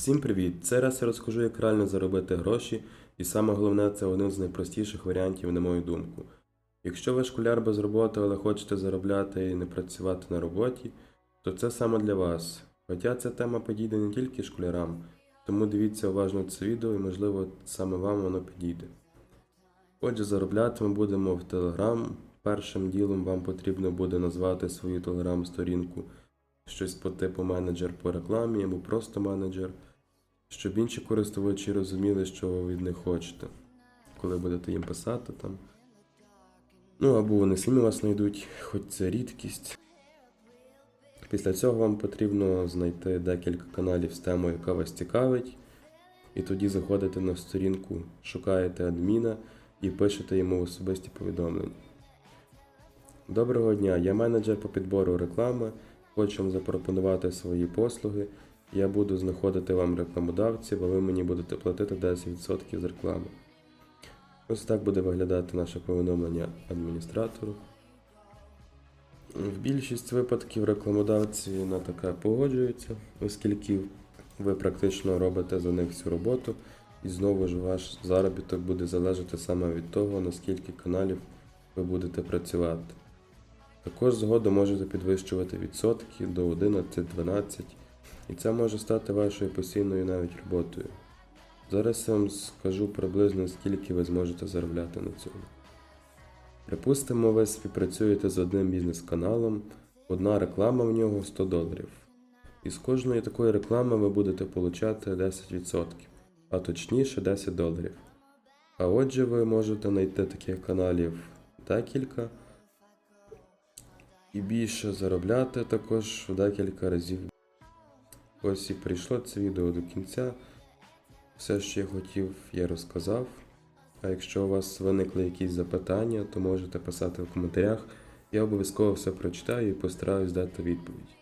Всім привіт! Цей раз я розкажу, як реально заробити гроші, і саме головне, це один з найпростіших варіантів, на мою думку. Якщо ви школяр без роботи, але хочете заробляти і не працювати на роботі, то це саме для вас. Хоча ця тема підійде не тільки школярам, тому дивіться уважно це відео і, можливо, саме вам воно підійде. Отже, заробляти ми будемо в Telegram. Першим ділом вам потрібно буде назвати свою Telegram-сторінку щось по типу менеджер по рекламі або просто менеджер, щоб інші користувачі розуміли, що ви від них хочете, коли будете їм писати там. Ну або вони самі вас знайдуть, хоч це рідкість. Після цього вам потрібно знайти декілька каналів з темою, яка вас цікавить, і тоді заходите на сторінку, шукаєте адміна і пишете йому особисті повідомлення. Доброго дня, я менеджер по підбору реклами. Хочу вам запропонувати свої послуги. Я буду знаходити вам рекламодавців, а ви мені будете платити 10% з реклами. Ось так буде виглядати наше повідомлення адміністратору. В більшість випадків рекламодавці на таке погоджуються, оскільки ви практично робите за них всю роботу, і знову ж ваш заробіток буде залежати саме від того, наскільки каналів ви будете працювати. Також згодом можете підвищувати відсотки до 11-12, і це може стати вашою постійною навіть роботою. Зараз я вам скажу приблизно скільки ви зможете заробляти на цьому. Припустимо, ви співпрацюєте з одним бізнес-каналом, одна реклама в нього 100 доларів. І з кожної такої реклами ви будете получати 10%, а точніше 10 доларів. А отже, ви можете знайти таких каналів декілька і більше заробляти також в декілька разів. Ось і прийшло це відео до кінця. Все, що я хотів, я розказав. А якщо у вас виникли якісь запитання, то можете писати в коментарях. Я обов'язково все прочитаю і постараюсь дати відповідь.